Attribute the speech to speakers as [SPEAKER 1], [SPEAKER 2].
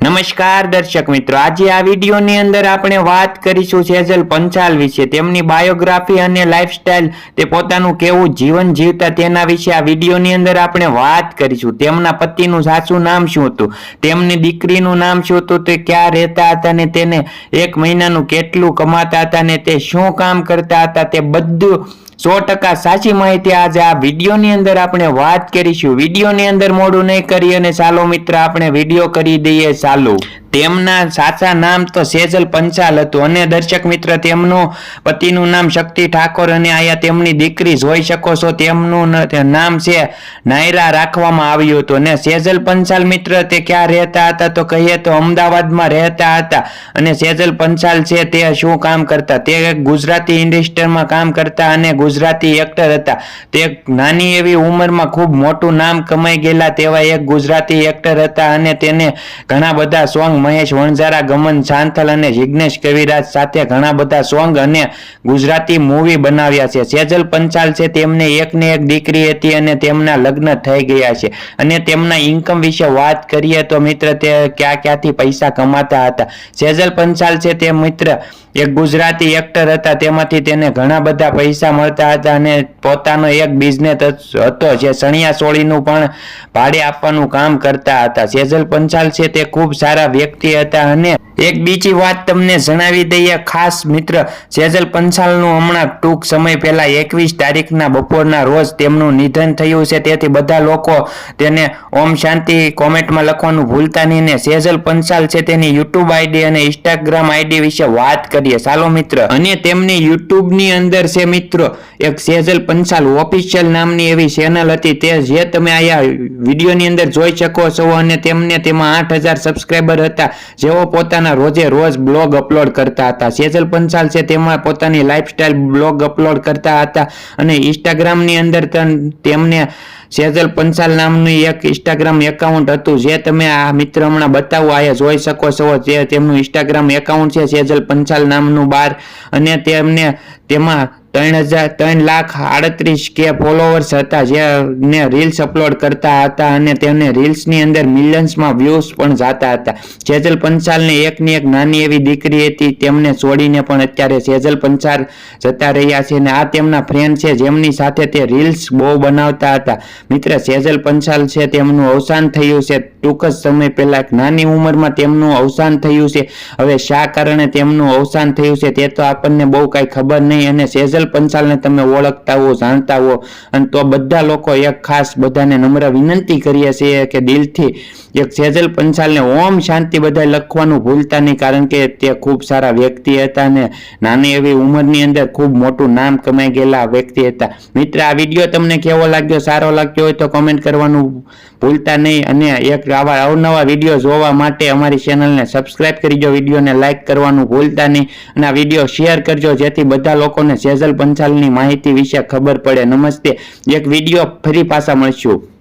[SPEAKER 1] નમસ્કાર દર્શક મિત્રો, આજે આ વિડીયોની અંદર આપણે વાત કરીશું સેજલ પંચાલ વિશે, તેમની બાયોગ્રાફી અને લાઈફસ્ટાઈલ તે પોતાનું કેવું જીવન જીવતા તેના વિશે આ વિડીયોની અંદર આપણે વાત કરીશું. તેમના પતિનું સાચું નામ શું હતું? તેમની દીકરીનું નામ શું હતું? તે ક્યાં રહેતા હતા ને તેને એક મહિનાનું કેટલું કમાતા હતા ને તે શું કામ કરતા હતા? તે બધું સો ટકા સાચી માહિતી આજે આ વિડીયોની અંદર આપણે વાત કરીશું. વિડીયોની અંદર મોડું નહીં કરી અને ચાલો મિત્ર, આપણે વીડિયો કરી દઈએ ચાલુ. તેમના સાચા નામ તો સેજલ પંચાલ હતું અને દર્શક મિત્ર તેમનું પતિનું નામ શક્તિ ઠાકોર અને આયા તેમની દીકરી જોઈ શકો છો. તેમનું નામ છે નાયરા રાખવામાં આવ્યું હતું અને સેજલ પંચાલ મિત્ર તે ક્યાં રહેતા હતા તો કહીએ તો અમદાવાદમાં રહેતા હતા અને સેજલ પંચાલ છે તે શું કામ કરતા? તે ગુજરાતી ઇન્ડસ્ટ્રીમાં કામ કરતા અને ગુજરાતી એક્ટર હતા. તે નાની એવી ઉંમરમાં ખૂબ મોટું નામ કમાઈ ગયેલા તેવા એક ગુજરાતી એક્ટર હતા અને તેને ઘણા બધા સોંગ મહેશ, વણઝારા, ગમન શાંતલ અને જિજ્ઞેશ કવિરાજ સાથે ઘણા બધા સોંગ અને ગુજરાતી મૂવી બનાવ્યા છે. સેજલ પંચાલ છે, તેમને એકને એક દીકરી હતી અને તેમના લગ્ન થઈ ગયા છે. અને તેમના ઇન્કમ વિશે વાત કરીએ તો મિત્ર તે ક્યાં ક્યાંથી પૈસા કમાતા હતા. સેજલ પંચાલ છે, તે મિત્ર એક ગુજરાતી એક્ટર હતા. તેમાંથી તેને ઘણા બધા પૈસા મળતા હતા અને પોતાનો એક બિઝનેસ હતો જે સણિયા સોળીનું પણ ભાડે આપવાનું કામ કરતા હતા. સેજલ પંચાલ છે, તે ખૂબ સારા વ્યક્તિ હતા અને એક બીજી વાત તમને જણાવી દઈએ, ખાસ મિત્ર સેજલ પંચાલનું હમણાં ટૂંક સમય પહેલા એકવીસ તારીખના બપોરના રોજ તેમનું નિધન થયું છે. તેથી બધા લોકો તેને ઓમ શાંતિ કોમેન્ટમાં લખવાનું ભૂલતા નહીં ને સેજલ પંચાલ છે તેની યુટ્યુબ આઈડી અને ઇન્સ્ટાગ્રામ આઈડી વિશે વાત કરીએ. ચાલો મિત્ર, અને તેમની યુટ્યુબની અંદર છે મિત્રો, એક સેજલ પંચાલ ઓફિશિયલ નામની એવી ચેનલ હતી. તે જે તમે અહીંયા વિડીયોની અંદર જોઈ શકો છો અને તેમને તેમાં આઠ હજાર સબસ્ક્રાઈબર હતા. જેઓ પોતાના રોજે રોજ બ્લોગ અપલોડ કરતા હતા. સેજલ પંચાલ છે તેમાં પોતાની લાઈફસ્ટાઈલ બ્લોગ અપલોડ કરતા હતા અને ઇન્સ્ટાગ્રામની અંદર તેમને સેજલ પંચાલ નામનું એક ઇન્સ્ટાગ્રામ એકાઉન્ટ હતું. જે તમે આ મિત્ર હમણાં બતાવો, આ જોઈ શકો છો. જે તેમનું ઇન્સ્ટાગ્રામ એકાઉન્ટ છે, સેજલ પંચાલ નામનું બાર. અને તેમને, તેમાં ત્રણ હજાર, ત્રણ લાખ આડત્રીસ કે ફોલોવર્સ હતા જેને રીલ્સ અપલોડ કરતા હતા અને તેમને રીલ્સની અંદર મિલિયન્સમાં વ્યૂઝ પણ જાતા હતા. સેજલ પંચાલને એકની એક નાની એવી દીકરી હતી, તેમને છોડીને પણ અત્યારે સેજલ પંચાલ જતા રહ્યા છે અને આ તેમના ફ્રેન્ડ છે, જેમની સાથે તે રીલ્સ બહુ બનાવતા હતા. મિત્ર સેજલ પંચાલ છે તેમનું અવસાન થયું છે. ટૂંક જ સમય પહેલા એક નાની ઉંમરમાં તેમનું અવસાન થયું છે. હવે શા કારણે તેમનું અવસાન થયું છે તે તો આપણને બહુ કાંઈ ખબર નહીં અને સેજલ પંચાલને તમે ઓળખતા હો જાણતા હો અને તો બધા લોકો એક ખાસ બધાને નમ્ર વિનંતી કરીએ છીએ કે દિલથી એક સેજલ પંચાલને ઓમ શાંતિ બધા લખવાનું ભૂલતા નહીં, કારણ કે તે ખૂબ સારા વ્યક્તિ હતા અને નાની એવી ઉંમરની અંદર ખૂબ મોટું નામ કમાઈ ગયેલા વ્યક્તિ હતા. મિત્ર, આ વીડિયો તમને કેવો લાગ્યો? સારો લાગ્યો હોય તો કોમેન્ટ કરવાનું ભૂલતા નહીં, અને એક આવા અવનવા વીડિયો જોવા માટે અમારી ચેનલને સબસ્ક્રાઇબ કરજો વિડીયોને લાઇક કરવાનું ભૂલતા નહીં, અને આ વીડિયો શેર કરજો, જેથી બધા લોકોને સેજલ પંચાલની માહિતી વિશે ખબર પડે. નમસ્તે. એક વીડિયો ફરી પાછા મળશું.